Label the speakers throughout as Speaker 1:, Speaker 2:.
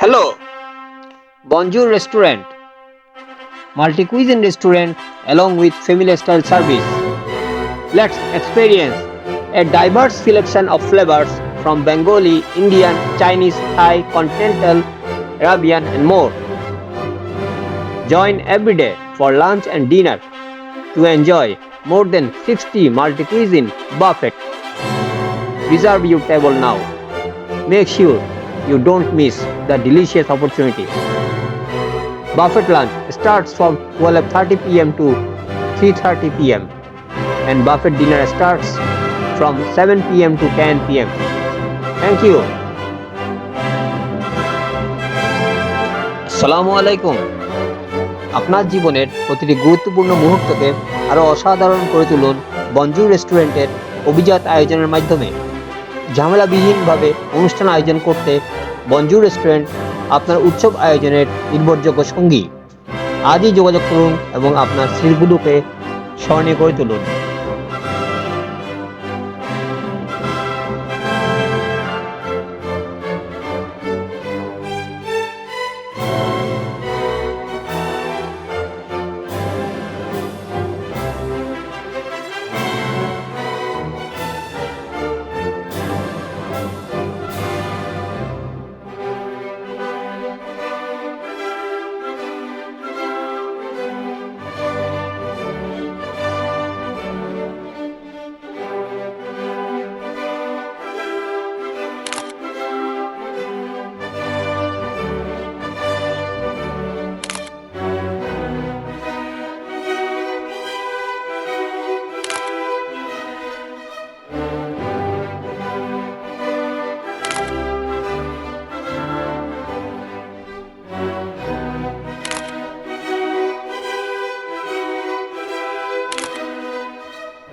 Speaker 1: Hello. Bonjour Restaurant. Multi cuisine restaurant along with family style service. Let's experience a diverse selection of flavors from Bengali, Indian, Chinese, Thai, continental, Arabian, and more. Join every day for lunch and dinner to enjoy more than 60 multi cuisine buffet. Reserve your table now. Make sure you don't miss the delicious opportunity. Buffet lunch starts from 12:30 pm to 3:30 pm and buffet dinner starts from 7 pm to 10 pm. Thank you. আসসালামু আলাইকুম আপনার জীবনের প্রতিটি গুরুত্বপূর্ণ মুহূর্তকে আরও অসাধারণ করে তুলুন বঞ্জু রেস্টুরেন্টের অভিজাত আয়োজনের মাধ্যমে ঝামেলাবিহীনভাবে অনুষ্ঠান আয়োজন করতে বঞ্জু রেস্টুরেন্ট আপনার উৎসব আয়োজনের নির্ভরযোগ্য সঙ্গী। আজই যোগাযোগ করুন এবং আপনার স্মৃতিগুলোকে স্মরণীয় করে তুলুন।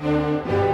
Speaker 1: Thank you.